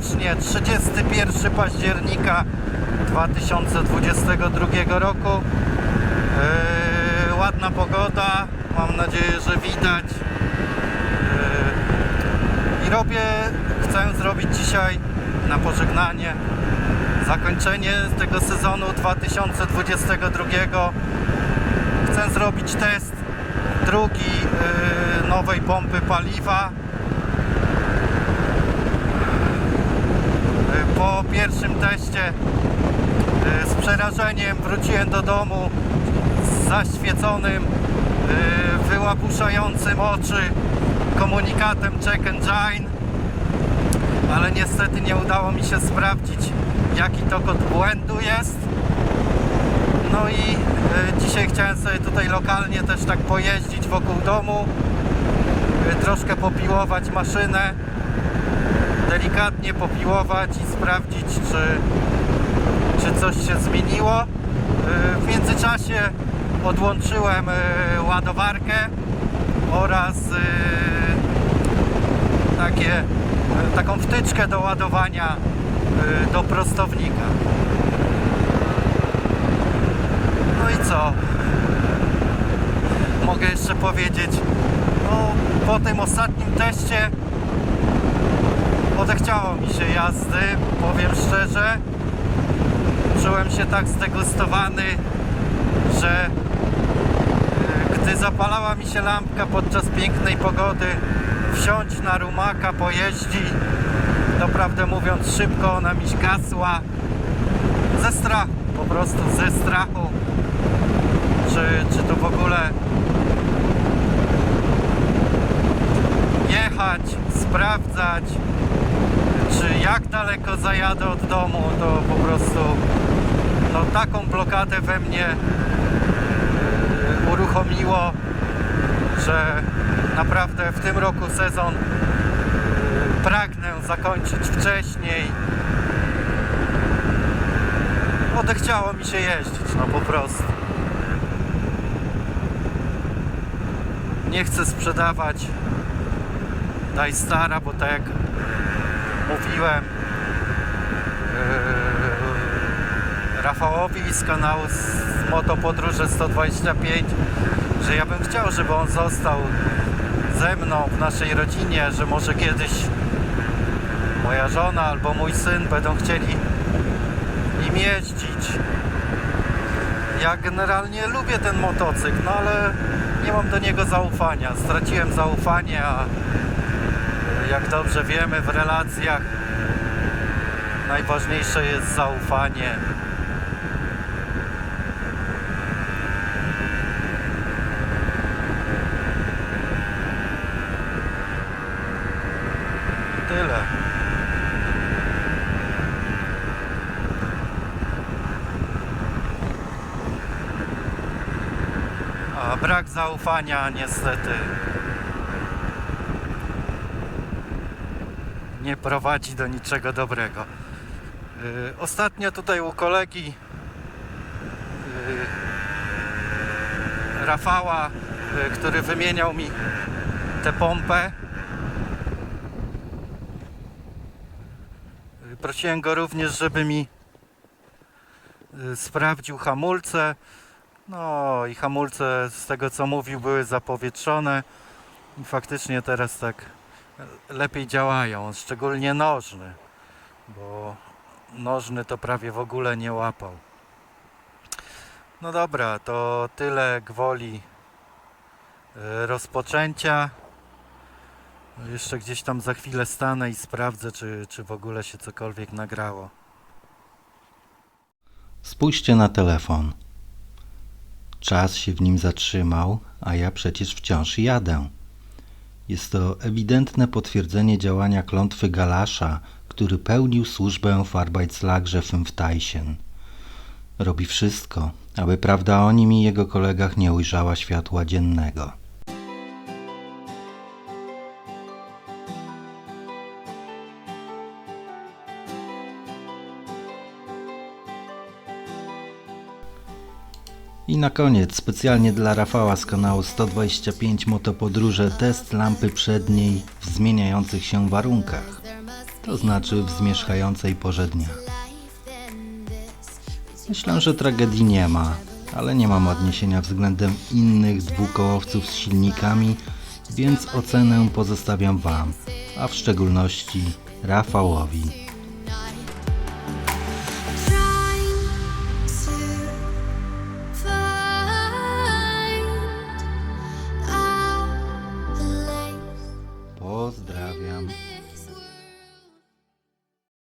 Serdecznie. 31 października 2022 roku. Yy, ładna pogoda. Mam nadzieję, że widać. Yy, I robię, chcę zrobić dzisiaj na pożegnanie zakończenie tego sezonu 2022. Chcę zrobić test drugi yy, nowej pompy paliwa. Po pierwszym teście y, z przerażeniem wróciłem do domu z zaświeconym, y, wyłapuszającym oczy komunikatem check engine, ale niestety nie udało mi się sprawdzić jaki to kod błędu jest. No i y, dzisiaj chciałem sobie tutaj lokalnie też tak pojeździć wokół domu, troszkę popiłować maszynę delikatnie popiłować i sprawdzić, czy, czy coś się zmieniło. Yy, W międzyczasie odłączyłem yy, ładowarkę oraz yy, takie, taką wtyczkę do ładowania do prostownika. No i co? Mogę jeszcze powiedzieć, no, po tym ostatnim teście odechciało mi się jazdy, powiem szczerze. Czułem się tak zdegustowany, że e, gdy zapalała mi się lampka podczas pięknej pogody, wsiąść na rumaka, pojeździ, to prawdę mówiąc szybko ona mi gasła ze strachu, po prostu ze strachu, czy, czy to w ogóle jechać, sprawdzać, jak daleko zajadę od domu, to po prostu no, taką blokadę we mnie yy, uruchomiło, że naprawdę w tym roku sezon yy, pragnę zakończyć wcześniej. Odechciało mi się jeździć, no po prostu. Nie chcę sprzedawać Daj stara, bo tak jak mówiłem yy, Rafałowi z kanału z Motopodróże 125, że ja bym chciał, żeby on został ze mną w naszej rodzinie, że może kiedyś moja żona albo mój syn będą chcieli nim jeździć. Ja generalnie lubię ten motocykl, no ale nie mam do niego zaufania. Straciłem zaufanie, a jak dobrze wiemy w relacjach najważniejsze jest zaufanie. Tyle. A brak zaufania niestety nie prowadzi do niczego dobrego. Yy, Ostatnio tutaj u kolegi yy, Rafała, yy, który wymieniał mi tę pompę. Prosiłem go również, żeby mi sprawdził hamulce. No i hamulce z tego co mówił były zapowietrzone. I faktycznie teraz tak lepiej działają, szczególnie nożny, bo nożny to prawie w ogóle nie łapał. No dobra, to tyle gwoli e, rozpoczęcia. Jeszcze gdzieś tam za chwilę stanę i sprawdzę, czy, czy w ogóle się cokolwiek nagrało. Spójrzcie na telefon. Czas się w nim zatrzymał, a ja przecież wciąż jadę. Jest to ewidentne potwierdzenie działania klątwy Galasza, który pełnił służbę w Arbeitslagrze Fünfteisen. Robi wszystko, aby prawda o nim i jego kolegach nie ujrzała światła dziennego. I na koniec, specjalnie dla Rafała z kanału 125 Motopodróże, test lampy przedniej w zmieniających się warunkach. to znaczy w zmierzchającej porze dnia. Myślę, że tragedii nie ma, ale nie mam odniesienia względem innych dwukołowców z silnikami, więc ocenę pozostawiam Wam, a w szczególności Rafałowi.